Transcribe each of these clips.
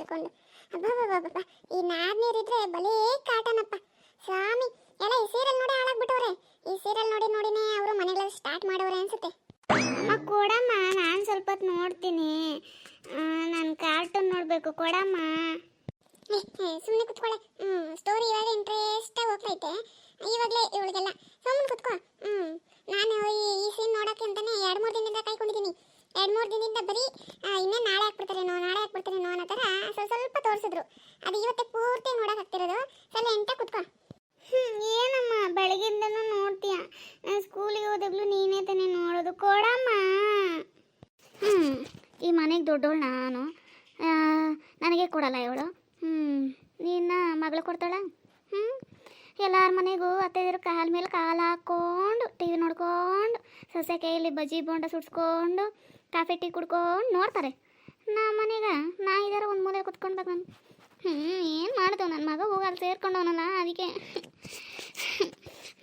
ಹೇಳ್ಕೊಂಡು, ಅಬ್ಬಬ್ಬಬ್ಬಬ್ಬ, ಈ ನಾದ್ ನೀರಿದ್ರೆ ಬಲೇ ಕಾಟನಪ್ಪ. ಸ್ವಾಮಿ, ಎಲ್ಲ ಈ ಸೀರಿಯಲ್ ನೋಡಿ ಹಾಳಾಗ್ಬಿಟ್ಟವ್ರೆ. ಈ ಸೀರಿಯಲ್ ನೋಡಿ ನೋಡಿನೇ ಅವರು ಮನೆಗಳಲ್ಲಿ ಸ್ಟಾರ್ಟ್ ಮಾಡೋರೆ ಅನ್ಸುತ್ತೆ. ಅಮ್ಮ, ಕೊಡಮ್ಮ, ನಾನು ಸ್ವಲ್ಪ ಹೊತ್ತು ನೋಡ್ತೀನಿ ನಾನು ಕಾರ್ಟೂನ್ ನೋಡಬೇಕು, ಕೊಡಮ್ಮ. ಸುಮ್ಮನೆ ಕುತ್ಕೊಳ್ಳೆ ಸ್ಟೋರಿ ಇವಾಗ ಇಂಟ್ರೆಸ್ಟ್ ಹೋಗ್ತೈತೆ. ಇವಾಗಲೇ ಇವಳಿಗೆಲ್ಲ. ಸುಮ್ಮನೆ ಕುತ್ಕೋ. ಹ್ಞೂ ನಾನು ಈ ಈ ಸೀನ್ ನೋಡೋಕ್ಕೆ ಅಂತಾನೆ ಎರಡು ಮೂರು ದಿನದಿಂದ ಕಾಯ್ಕೊಂಡಿದ್ದೀನಿ ಎರಡು ಮೂರು ದಿನದಿಂದ ಬರೀ ಆ, ಇನ್ನೇ ನಾಳೆ ಹಾಕ್ಬಿಡ್ತಾರೇನೋ ನಾಳೆ ಹಾಕ್ಬಿಡ್ತಾರೇನೋ ಅನ್ನೋ ಥರ ಸ್ವಲ್ಪ ಸ್ವಲ್ಪ ತೋರಿಸಿದ್ರು ಅದು ಇವತ್ತೇ ಪೂರ್ತಿ ನೋಡಕ್ಕೆ ಆಗ್ತಿರೋದು ಸಲ ಎಂಟ ಕುತ್ಕೋ ಏನಮ್ಮ ಬೆಳಗ್ಗಿಂದನೂ ನೋಡ್ತೀಯ ನಾನು ಸ್ಕೂಲಿಗೆ ಹೋದಾಗ್ಲೂ ನೀನೇ ತಾನೇ ನೋಡೋದು ಕೊಡಮ್ಮ ಹ್ಞೂ ಈ ಮನೆಗೆ ದೊಡ್ಡವಳು ನಾನು. ನನಗೆ ಕೊಡಲ್ಲ ಇವಳು. ಹ್ಞೂ ನಿನ್ನ ಮಗಳು ಕೊಡ್ತಾಳ? ಹ್ಞೂ ಎಲ್ಲರ ಮನೆಗೂ ಅತ್ತೆದಿರು ಕಾಲ ಮೇಲೆ ಕಾಲು ಹಾಕ್ಕೊಂಡು ಟಿ ವಿ ನೋಡ್ಕೊಂಡು ಸೊಸೆ ಕೈಯಲ್ಲಿ ಬಜ್ಜಿ ಬೋಂಡ ಸುಡ್ಸ್ಕೊಂಡು ಕಾಫಿ ಟೀ ಕುಡ್ಕೊಂಡು ನೋಡ್ತಾರೆ. ನಮ್ಮ ಮನೆಗೆ ನಾ ಇದಾರ ಒಂದು ಮೂಲೆ ಕುತ್ಕೊಳ್ಬೇಕು ನಾನು ಹ್ಞೂ ಏನು ಮಾಡ್ದವು ನನ್ನ ಮಗ ಹೋಗಿ ಅಲ್ಲಿ ಸೇರ್ಕೊಂಡವನಲ್ಲ, ಅದಕ್ಕೆ.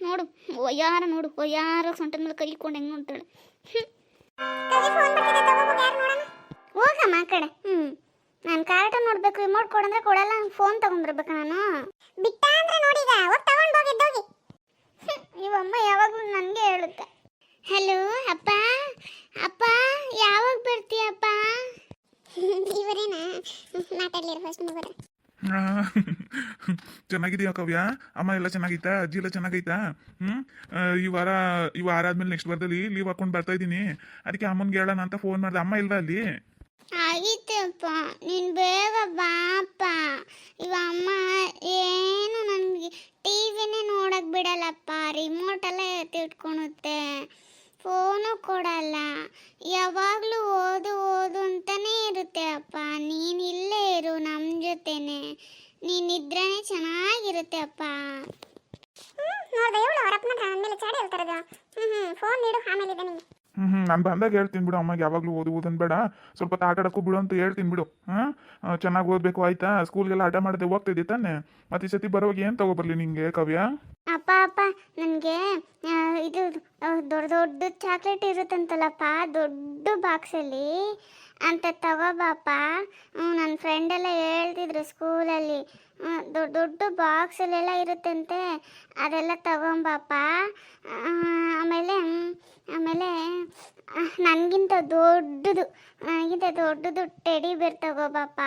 ನೋಡು ಒಯ್ಯಾರ ನೋಡು ಒಯ್ಯಾರ ಸೊಂಟದ ಮೇಲೆ ಕೈ ಹೆಂಗೆ ನೋಡ್ತಾಳೆ? ಕೊಡಂದ್ರೆ ಕೊಡಲ್ಲ ಫೋನ್ ತಗೊಂಡ್ಬರ್ಬೇಕು ನಾನು. ಬಿಟ್ಟ ಅಂದ್ರೆ ನೋಡಿದ ಹೋಗಿ ತಗೊಂಡು ಹೋಗಿದ್ದೋಗಿ ಇವಮ್ಮ ಯಾವಾಗಲೂ ನನಗೆ ಹೇಳುತ್ತೆ. ಹಲೋ ಅಪ್ಪ ಅಪ್ಪ, ಯಾವಾಗ ಬರ್ತೀಯಪ್ಪ? ಇವರೇನಾ? ಮಾತಾಡ್ಲಿರ ಫಸ್ಟ್ ಮಗರ ಚೆನ್ನಾಗಿದೆಯಾ ಕವ್ಯ? ಅಮ್ಮ ಎಲ್ಲ ಚೆನ್ನಾಗೈತಾ? ಅಜ್ಜಿ ಎಲ್ಲ ಚೆನ್ನಾಗೈತಾ? ಈ ವಾರ ಈ ವಾರ ಆದ್ಮೇಲೆ ನೆಕ್ಸ್ಟ್ ವಾರದಲ್ಲಿ ಲೀವ್ ಹಾಕೊಂಡು ಬರ್ತಾ ಇದ್ದೀನಿ. ಅದಕ್ಕೆ ಅಮ್ಮನ್ಗೆ ಹೇಳೋಣ ಅಂತ ಫೋನ್ ಮಾಡ್ದೆ. ಅಮ್ಮ ಇಲ್ವಾ ಅಲ್ಲಿ? ಆಗಿತ್ತಪ್ಪ. ನೀನು ಬೇಗ ಬಾಪ್ಪ. ಇವ ಅಮ್ಮ ಏನು ನನಗೆ ಟಿವಿನೇ ನೋಡಕ್ಕೆ ಬಿಡಲ್ಲಪ್ಪ. ರಿಮೋಟೆಲ್ಲ ಎತ್ತಿಟ್ಕೊಳುತ್ತೆ ಫೋನು ಕೊಡಲ್ಲ. ಯಾವಾಗಲೂ ಓದು ಓದು ಅಂತಲೇ ಇರುತ್ತೆ ಅಪ್ಪ. ನೀನು ಇಲ್ಲೇ ಇರು ನಮ್ಮ ಜೊತೆನೆ. ನೀನಿದ್ರೇ ಚೆನ್ನಾಗಿರುತ್ತೆ ಅಪ್ಪ. ನೋಡ್ದೆ ಇವಳು ಅವರಪ್ಪನ ಮೇಲೆ ಚಾಡಿ ಹೇಳ್ತಾರದು ಹ್ಞೂ ಹ್ಞೂ ಫೋನ್ ನೀಡು ಆಮೇಲೆ ಇದೆ ನಿಂಗೆ ಹ್ಮ್ ನಾನು ಬಂದಾಗ ಹೇಳ್ತೀನಿ ಬಿಡು, ಅಮ್ಮಗೆ ಯಾವಾಗಲೂ ಓದು ಓದನ್ ಬೇಡ. ಸ್ವಲ್ಪ ಆಟ ಆಡಕ್ಕೂ ಬಿಡು ಅಂತ ಹೇಳ್ತೀನಿ ಬಿಡು. ಹಾಂ ಚೆನ್ನಾಗಿ ಓದ್ಬೇಕು, ಆಯ್ತಾ? ಸ್ಕೂಲ್ಗೆಲ್ಲ ಆಟ ಮಾಡದೆ ಹೋಗ್ತಿದ್ದೆ ತಾನೆ. ಮತ್ತೆ ಈ ಸತಿ ಬರೋವಾಗ ಏನು ತಗೋಬರ್ಲಿ ನಿಂಗೆ, ಕವ್ಯ? ಅಪ್ಪ ಅಪ್ಪ, ನನಗೆ ಇದು ದೊಡ್ಡ ದೊಡ್ಡ ಚಾಕ್ಲೇಟ್ ಇರುತ್ತಂತಲ್ಲಪ್ಪ, ದೊಡ್ಡ ಬಾಕ್ಸಲ್ಲಿ ಅಂತ ತಗೋಬಾಪ ನನ್ನ ಫ್ರೆಂಡೆಲ್ಲ ಹೇಳ್ತಿದ್ರು ಸ್ಕೂಲಲ್ಲಿ ದೊಡ್ಡ ದೊಡ್ಡ ಬಾಕ್ಸಲ್ಲೆಲ್ಲ ಇರುತ್ತಂತೆ. ಅದೆಲ್ಲ ತಗೊಂಬಾಪ ಆಮೇಲೆ ಆಮೇಲೆ ನನಗಿಂತ ದೊಡ್ಡದು ನನಗಿಂತ ದೊಡ್ಡದು ಟೆಡಿ ಬೇರ್ ತಗೋಬಾಪ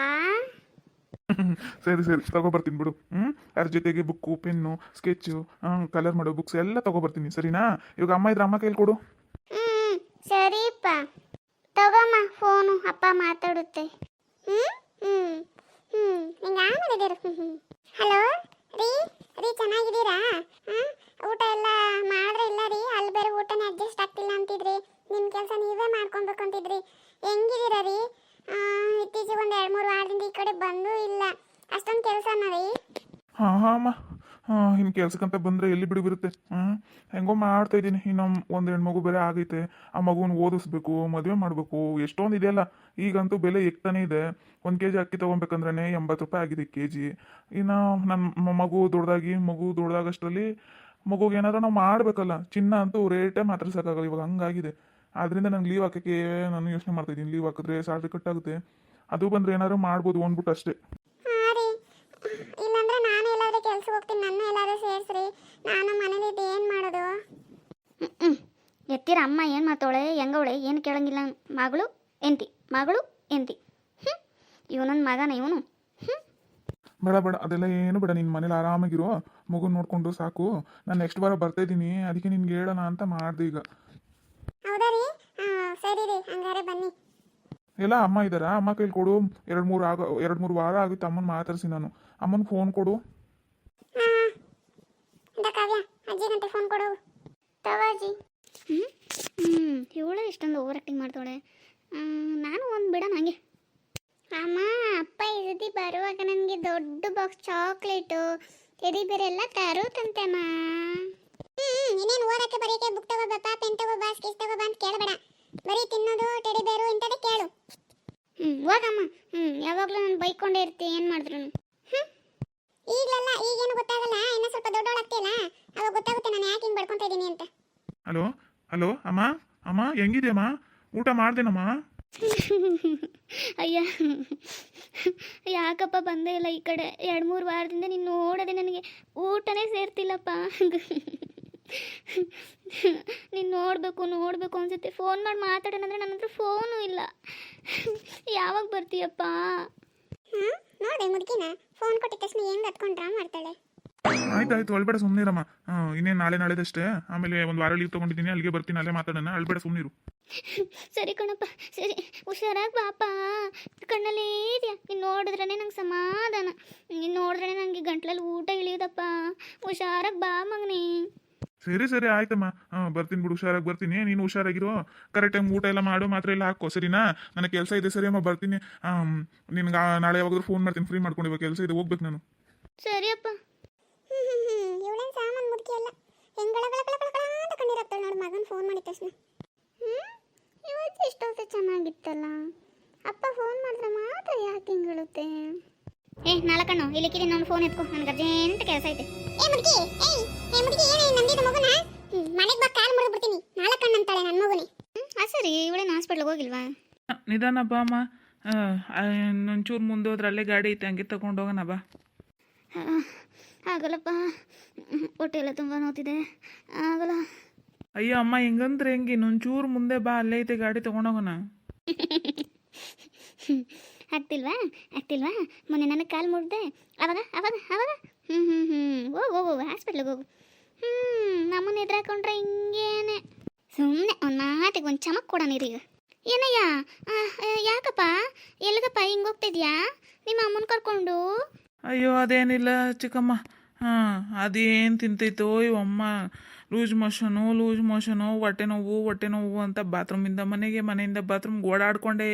ಸರಿ ಸರಿ ತಗೊಬರ್ತೀನಿ ಬಿಡು. ಹ್ಞೂ ಅದ್ರ ಜೊತೆಗೆ ಬುಕ್ಕು ಪೆನ್ನು ಸ್ಕೆಚ್ ಕಲರ್ ಮಾಡೋ ಬುಕ್ಸ್ ಎಲ್ಲ ತಗೊಬರ್ತೀನಿ ಸರಿನಾ? ಇವಾಗ ಅಮ್ಮ ಇದ್ರ ಅಮ್ಮ ಕೈಲಿ ಕೊಡು. ಸರಿ. ಫೋನು ಅಪ್ಪ ಮಾತಾಡುತ್ತೆ. ಹ್ಞೂ ಹ್ಞೂ ಹ್ಞೂ ನಿಂಗೆ ಆಮೇಲೆ ಹಲೋ ರೀ ರೀ ಚೆನ್ನಾಗಿದ್ದೀರಾ ಹಾಂ ಊಟ ಎಲ್ಲ ಮಾಡಿದ್ರೆ ಇಲ್ಲ ರೀ ಅಲ್ಲಿ ಬೇರೆ ಊಟನೇ ಅಡ್ಜಸ್ಟ್ ಆಗ್ತಿಲ್ಲ ಅಂತಿದ್ರಿ ನಿಮ್ಮ ಕೆಲಸ ನೀವೇ ಮಾಡ್ಕೊಬೇಕು ಅಂತಿದ್ರಿ ಹೆಂಗಿದ್ದೀರಾ ರೀ ಆ, ಇತ್ತೀಚೆಗೆ ಒಂದು ಎರಡು ಮೂರು ವಾರದಿಂದ ಈ ಕಡೆ ಬಂದೂ ಇಲ್ಲ ಅಷ್ಟೊಂದು ಕೆಲಸನ ರೀ ಹಾಂ ಹಾಂ ಅಮ್ಮ ಹಾಂ ಇನ್ನು ಕೆಲ್ಸಕ್ಕಂತ ಬಂದರೆ ಎಲ್ಲಿ ಬಿಡಿ ಬರುತ್ತೆ ಹ್ಞೂ ಹೆಂಗೋ ಮಾಡ್ತಾ ಇದ್ದೀನಿ. ಇನ್ನು ಒಂದು ಹೆಣ್ಮಗು ಬೇರೆ ಆಗೈತೆ. ಆ ಮಗುನ ಓದಿಸ್ಬೇಕು, ಮದುವೆ ಮಾಡಬೇಕು. ಎಷ್ಟೊಂದು ಇದೆಯಲ್ಲ ಈಗಂತೂ ಬೆಲೆ ಎಕ್ತಾನೆ ಇದೆ. ಒಂದು ಕೆ ಜಿ ಅಕ್ಕಿ ತೊಗೊಬೇಕಂದ್ರೆ ಎಂಬತ್ತು ರೂಪಾಯಿ ಆಗಿದೆ ಕೆ ಜಿ ಇನ್ನು ನನ್ನ ಮಗು ದೊಡ್ಡದಾಗಿ ಮಗು ದೊಡ್ಡದಾಗಷ್ಟರಲ್ಲಿ ಮಗುಗೆ ಏನಾದ್ರು ನಾವು ಮಾಡಬೇಕಲ್ಲ. ಚಿನ್ನ ಅಂತೂ ರೇಟೇ ಮಾತ್ರ ಸಾಕಾಗಲ್ಲ. ಇವಾಗ ಹಂಗಾಗಿದೆ. ಆದ್ದರಿಂದ ನಂಗೆ ಲೀವ್ ಹಾಕೋಕ್ಕೆ ನಾನು ಯೋಚನೆ ಮಾಡ್ತಾ ಇದ್ದೀನಿ. ಲೀವ್ ಹಾಕಿದ್ರೆ ಸ್ಯಾಲ್ರಿ ಕಟ್ ಆಗುತ್ತೆ. ಅದು ಬಂದರೆ ಏನಾದ್ರು ಮಾಡ್ಬೋದು ಅಂದ್ಬಿಟ್ಟು ಅಷ್ಟೇ ಹಾಂ ರೀ ಇಲ್ಲಾಂದ್ರೆ ನಾನು ಹೋಗ್ತೀನಿ ನನ್ನ ಎಲ್ಲಾದ್ರೂ ಸೇರಿಸ್ರಿ. ನಾನು ಮನೇಲಿದ್ದು ಏನು ಮಾಡೋದು? ಎತ್ತಿರ ಅಮ್ಮ ಏನು ಮಾಡ್ತಾವಳೆ? ಹೆಂಗವಳೆ? ಏನು ಕೇಳಂಗಿಲ್ಲ. ಮಗಳು ಎಂತಿ ಮಗಳು ಎಂತಿ ಹ್ಞೂ ಇವನೊಂದು ಮಗನ ಇವನು. ಹ್ಞೂ ಬೇಡ ಬೇಡ. ಅದೆಲ್ಲ ಏನು ಬೇಡ. ನಿನ್ನ ಮನೇಲಿ ಆರಾಮಾಗಿರೋ. ಮಗು ನೋಡ್ಕೊಂಡು ಸಾಕು. ನಾನು ನೆಕ್ಸ್ಟ್ ವಾರ ಬರ್ತಾ ಇದ್ದೀನಿ. ಅದಕ್ಕೆ ನಿನ್ಗೆ ಹೇಳೋಣ ಅಂತ ಮಾಡಿದೆ ಈಗ. ಹೌದಾ ರೀ? ಸರಿ ರೀ. ಹಂಗಾರೆ ಬನ್ನಿ. ಎಲ್ಲ ಅಮ್ಮ ಇದ್ದಾರಾ? ಅಮ್ಮ ಕೈಲಿ ಕೊಡು. ಎರಡು ಮೂರು ಆಗ ಎರಡು ಮೂರು ವಾರ ಆಗುತ್ತೆ. ಅಮ್ಮನ ಮಾತಾಡ್ಸಿ ನಾನು. ಅಮ್ಮನ ಫೋನ್ ಕೊಡು. ಕಾವ್ಯ ಅಜ್ಜಿಗಂತೆ ಫೋನ್ ಕೊಡು. ತವಾಜಿ ಹ್ಞೂ ಹ್ಞೂ ಇವಳು ಇಷ್ಟೊಂದು ಓವರ್ ಆ್ಯಕ್ಟಿಂಗ್ ಮಾಡ್ತಾಳೆ ನಾನು ಒಂದು ಬಿಡೋಣ ಹಂಗೆ. ಅಮ್ಮ ಅಪ್ಪ ಸತಿ ಬರುವಾಗ ನನಗೆ ದೊಡ್ಡ ಬಾಕ್ಸ್ ಚಾಕ್ಲೇಟು ಟೆಡಿ ಬೇರೆ ಎಲ್ಲ ತರುತ್ತಂತೆ ಅಮ್ಮ. ಹ್ಮ್ ಇನ್ನೇನು ಓದಕ್ಕೆ ಬರೀಕೆ ಬುಕ್ ತಗೋಬಪ್ಪ ಪೆನ್ ತಗೋಬಾ ಸ್ಕೆಚ್ ತಗೋಬಾ ಅಂತ ಕೇಳಬೇಡ. ಬರೀ ತಿನ್ನೋದು ಟೆಡಿ ಬೇರು ಇಂಥದ್ದೇ ಕೇಳು. ಹ್ಞೂ ಹೋಗಮ್ಮ. ಹ್ಞೂ ಯಾವಾಗಲೂ ನಾನು ಬೈಕೊಂಡೇ ಇರ್ತೀನಿ ಏನು ಮಾಡಿದ್ರು ಈಗಲಲ್ಲ ಈಗೇನು ಗೊತ್ತಾಗಲ್ಲ ಇನ್ನ ಸ್ವಲ್ಪ ದೊಡ್ಡವಳಾಗ್ತಿಲ್ಲ ಅವಾಗ ಗೊತ್ತಾಗುತ್ತೆ ನಾನು ಯಾಕೆ ಹಿಂಗೆ ಬಡ್ಕೊಂತ ಇದ್ದೀನಿ ಅಂತ. ಹಲೋ ಹಲೋ ಅಮ್ಮ ಅಮ್ಮ ಹೆಂಗಿದೆಯಮ್ಮ? ಊಟ ಮಾಡ್ದೇನಮ್ಮ? ಅಯ್ಯ ಯಾಕಪ್ಪ ಬಂದೇ ಇಲ್ಲ ಈ ಕಡೆ? ಎರಡು ಮೂರು ವಾರದಿಂದ ನೀನು ನೋಡದೆ ನನಗೆ ಊಟನೇ ಸೇರ್ತಿಲ್ಲಪ್ಪ. ನೀನು ನೋಡಬೇಕು ನೋಡಬೇಕು ಅನ್ಸುತ್ತೆ. ಫೋನ್ ಮಾಡಿ ಮಾತಾಡೋಣ ಅಂದರೆ ನನ್ನ ಹತ್ರ ಫೋನು ಇಲ್ಲ. ಯಾವಾಗ ಬರ್ತೀಯಪ್ಪ? ನೋಡೆ ಮುದುಕಿನ ಫೋನ್ ಕೊಟ್ಟಿದ ತಕ್ಷಣ ಹೆಂಗ್ ಹತ್ಕೊಂಡ್ ಡ್ರಾ ಮಾಡ್ತಾಳೆ ಆಯ್ತು ಆಯ್ತು ಅಳ್ಬೇಡ ಸುಮ್ಮನಿರಮ್ಮ ಇನ್ನೇನು ನಾಳೆ ನಾಳೆದಷ್ಟೇ. ಆಮೇಲೆ ಒಂದು ವಾರ ಲೀವ್ ತೊಗೊಂಡಿದ್ದೀನಿ ಅಲ್ಲಿಗೆ ಬರ್ತೀನಿ ಅಲ್ಲೇ ಮಾತಾಡೋಣ. ಅಳ್ಬೇಡ ಸುಮ್ಮನಿರು ಸರಿ ಕಣಪ್ಪ ಸರಿ. ಹುಷಾರಾಗಿ ಬಾಪ ಕಣ್ಣಲ್ಲೇ ಇದೆಯಾ? ನೀನು ನೋಡಿದ್ರೇ ನಂಗೆ ಸಮಾಧಾನ. ನೀನು ನೋಡಿದ್ರೆ ನನಗೆ ಗಂಟ್ಲಲ್ಲಿ ಊಟ ಇಳಿಯೋದಪ್ಪ. ಹುಷಾರಾಗಿ ಬಾ ಮಗನೇ. ಸರಿ ಸರಿ, ಆಯ್ತಮ್ಮ. ಹಾಂ, ಬರ್ತೀನಿ ಬಿಡು, ಹುಷಾರಾಗಿ ಬರ್ತೀನಿ. ನೀನು ಹುಷಾರಾಗಿರೋ. ಕರೆಕ್ಟ್ ಟೈಮ್ ಊಟ ಎಲ್ಲ ಮಾಡು, ಮಾತ್ರ ಎಲ್ಲ ಹಾಕೋ, ಸರಿನಾ? ನನಗೆ ಕೆಲಸ ಇದೆ, ಸರಿ ಅಮ್ಮ, ಬರ್ತೀನಿ. ನಿನ್ಗೆ ನಾಳೆ ಯಾವಾಗಾದ್ರೂ ಫೋನ್ ಮಾಡ್ತೀನಿ ಫ್ರೀ ಮಾಡ್ಕೊಂಡಿವಾಗ ಕೆಲಸ ಇದೆ, ಹೋಗ್ಬೇಕು ನಾನು. ಸರಿಯಪ್ಪ ಸಾಮಾನ್ ಅಂತ ನೋಡು, ಮಗನ್ ಫೋನ್ ಮಾಡಿದ ತಕ್ಷಣ. ಇವತ್ತು ಚೆನ್ನಾಗಿತ್ತಲ್ಲ. ಅಪ್ಪ ಫೋನ್ ಮಾಡಿದ್ರೆ ಮಾತ್ರ ಯಾಕೆ ಹಿಂಗ್ ಹೇಳುತ್ತೆ ಏ ನಾಲ್ಕಣ್ಣು ಇಲ್ಲಿಕಿ ನನ್ನ ಫೋನ್ ಎತ್ಕೊ. ನನಗೆ ಅರ್ಜೆಂಟ್ ಕೆಲಸ ಐತೆ. ಏ ಮುದುಕಿ ಏಯ್ ಏ ಮುದುಕಿ ಏನೇ ನಂದಿದ ಮಗುನ? ಮನೆಗೆ ಬಾ ಕಾಲ್ ಮುರಿದು ಬಿಡ್ತೀನಿ ನಾಲ್ಕಣ್ಣ ಅಂತಾಳೆ ನನ್ನ ಮಗುನಿ. ಆ ಸರಿ. ಇವಳೇನು ಹಾಸ್ಪಿಟ್ಲಿಗೆ ಹೋಗಿಲ್ವಾ? ನಿಧಾನ ಬಾ ಅಮ್ಮ. ಒಂಚೂರು ಮುಂದೆ ಹೋದ್ರೆ ಅಲ್ಲೇ ಗಾಡಿ ಐತೆ ಹಂಗೆ ತಗೊಂಡು ಹೋಗೋಣ ಬಾ. ಆಗಲ್ಲಪ್ಪ. ಹ್ಮ್, ಹೊಟ್ಟೆ ಎಲ್ಲ ತುಂಬ ನೋತಿದೆ. ಆಗಲ್ಲ. ಅಯ್ಯೋ ಅಮ್ಮ ಹೆಂಗಂದ್ರೆ ಹೆಂಗೆ? ಇನ್ನೊಂಚೂರು ಮುಂದೆ ಬಾ ಅಲ್ಲೇ ಐತೆ ಗಾಡಿ ತಗೊಂಡೋಗೋಣ ಆಗ್ತಿಲ್ವಾ? ಆಗ್ತಿಲ್ವಾ? ಮೊನ್ನೆ ನನಗೆ ಕಾಲು ಮುರಿದೆ. ಅವಾಗ ಅವಾಗ ಅವಾಗ? ಹ್ಞೂ ಹ್ಞೂ ಹ್ಞೂ ಹೋಗು ಹೋಗು ಹಾಸ್ಪಿಟ್ಲಿಗೆ ಹೋಗು. ಹ್ಞೂ ನಮ್ಮನ್ನ ಎದುರಾಕೊಂಡ್ರೆ ಹಿಂಗೇನೆ. ಸುಮ್ಮನೆ ಒಂದು ಮಾತಿಗೆ ಒಂದು ಚಮಕ್ ಕೊಡೋಣ ಈಗ ಏನಯ್ಯ? ಯಾಕಪ್ಪ? ಎಲ್ಲಿಗಪ್ಪ? ಹಿಂಗೆ ಹೋಗ್ತಿದ್ಯಾ ನಿಮ್ಮ ಅಮ್ಮನ ಕರ್ಕೊಂಡು? ಅಯ್ಯೋ, ಅದೇನಿಲ್ಲ ಚಿಕ್ಕಮ್ಮ. ಹಾಂ, ಅದೇನು ತಿಂತೈತೋ ಇವಮ್ಮ ಲೂಸ್ ಮೋಷನು ಲೂಸ್ ಮೋಷನು, ಹೊಟ್ಟೆ ನೋವು ಹೊಟ್ಟೆ ನೋವು ಅಂತ ಬಾತ್ರೂಮಿಂದ ಮನೆಗೆ, ಮನೆಯಿಂದ ಬಾತ್ರೂಮ್ಗೆ ಓಡಾಡ್ಕೊಂಡೇ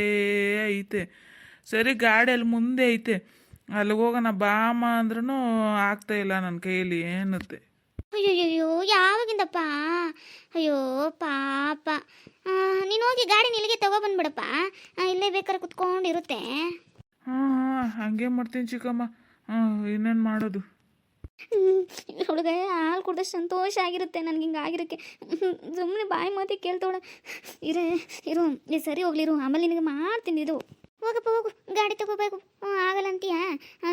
ಐತೆ. ಸರಿ ಗಾಡಿ ಅಲ್ಲಿ ಮುಂದೆ ಐತೆ. ಅಲ್ಲಿಗೆ ಹೋಗೋಣ ಬಾಮ ಅಂದ್ರೂ ಆಗ್ತಾ ಇಲ್ಲ ನನ್ನ ಕೈಯಲ್ಲಿ ಏನತ್ತೆ. ಅಯ್ಯೋಯ್ಯೋ ಯಾವಾಗಿಂದಪ್ಪ? ಅಯ್ಯೋ ಪಾಪ. ನೀನು ಹೋಗಿ ಗಾಡಿ ನಿಲ್ಲಿಗೆ ತಗೊಬಂದ್ಬಿಡಪ್ಪ ಬಂದ್ಬಿಡಪ್ಪ. ಇಲ್ಲೇ ಬೇಕಾದ್ರೆ ಕುತ್ಕೊಂಡಿರುತ್ತೆ. ಹಾಂ ಹಾಂ ಹಂಗೆ ಮಾಡ್ತೀನಿ ಚಿಕ್ಕಮ್ಮ. ಹಾಂ ಇನ್ನೇನು ಮಾಡೋದು? ಹುಡುಗ ಹಾಲು ಕುಡ್ದ ಸಂತೋಷ ಆಗಿರುತ್ತೆ ನನಗೆ ಹಿಂಗೆ ಆಗಿರೋಕ್ಕೆ ಸುಮ್ಮನೆ ಬಾಯಿ ಮಾತಿ ಕೇಳ್ತೋಳ ಇರೇ ಇರು ಸರಿ ಹೋಗ್ಲಿರು ಆಮೇಲೆ ನಿನಗೆ ಮಾಡ್ತೀನಿ ಇದು. ಹೋಗಪ್ಪ ಹೋಗು. ಗಾಡಿ ತಗೋಬೇಕು. ಹ್ಞೂ ಆಗಲ್ಲ ಅಂತೀಯಾ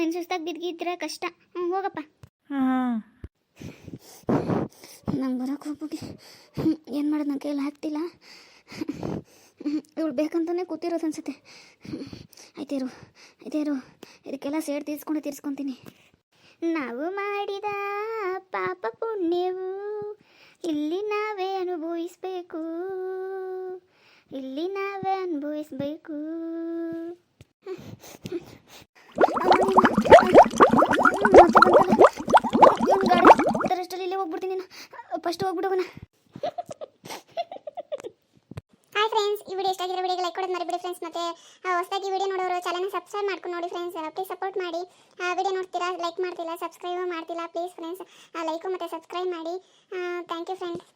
ಇನ್ನು ಸುಸ್ತಾಗಿ ಬಿದ್ದಿದ್ರೆ ಕಷ್ಟ. ಹ್ಞೂ ಹೋಗಪ್ಪ. ಹಾಂ. ನಂಗೆ ಬರೋಕೆ ಹೋಗ್ಬಿಟ್ಟು ಏನು ಮಾಡೋದು ನನ್ನ ಕೈಯಲ್ಲಿ ಹಾಕ್ತಿಲ್ಲ ಇವಳು ಬೇಕಂತಾನೆ ಕೂತಿರೋದು ಅನ್ಸುತ್ತೆ. ಆಯ್ತೇರು ಆಯ್ತೇರು ಇದಕ್ಕೆಲ್ಲ ಸೇಡ್ ತೀರ್ಸ್ಕೊಂಡು ತೀರ್ಸ್ಕೊತೀನಿ. ನಾವು ಮಾಡಿದ ಪಾಪ ಪುಣ್ಯವು ಇಲ್ಲಿ ನಾವೇ ಅನುಭವಿಸ್ಬೇಕು. ಇಲ್ಲಿ ನಾವೇ ಅನುಭವಿಸ್ಬೇಕು. ಅದರಷ್ಟಲ್ಲಿ ಇಲ್ಲೇ ಹೋಗ್ಬಿಡ್ತೀನಿ ನಾನು ಫಸ್ಟ್ ಹೋಗ್ಬಿಡೋಣ ಹಾಯ್ ಫ್ರೆಂಡ್ಸ್ ಈ ವಿಡಿಯೋ ಇಷ್ಟ ಆಗಿರೋ ವಿಡಿಯೋಗೆ ಲೈಕ್ ಕೊಡೋದು ಮರಿಬೇಡಿ ಫ್ರೆಂಡ್ಸ್ ಮತ್ತೆ ಹೊಸದಾಗಿ ವಿಡಿಯೋ ನೋಡೋರು ಚಾನಲ್ನ ಸಬ್ಸ್ಕ್ರೈಬ್ ಮಾಡ್ಕೊಂಡು ನೋಡಿ ಫ್ರೆಂಡ್ಸ್ ಪ್ಲೀಸ್ ಸಪೋರ್ಟ್ ಮಾಡಿ. ವಿಡಿಯೋ ನೋಡ್ತೀರಾ ಲೈಕ್ ಮಾಡ್ತಿಲ್ಲ ಸಬ್ಸ್ಕ್ರೈಬ್ ಮಾಡ್ತಿಲ್ಲ ಪ್ಲೀಸ್ ಫ್ರೆಂಡ್ಸ್ ಲೈಕು ಮತ್ತು ಸಬ್ಸ್ಕ್ರೈಬ್ ಮಾಡಿ. Thank you friends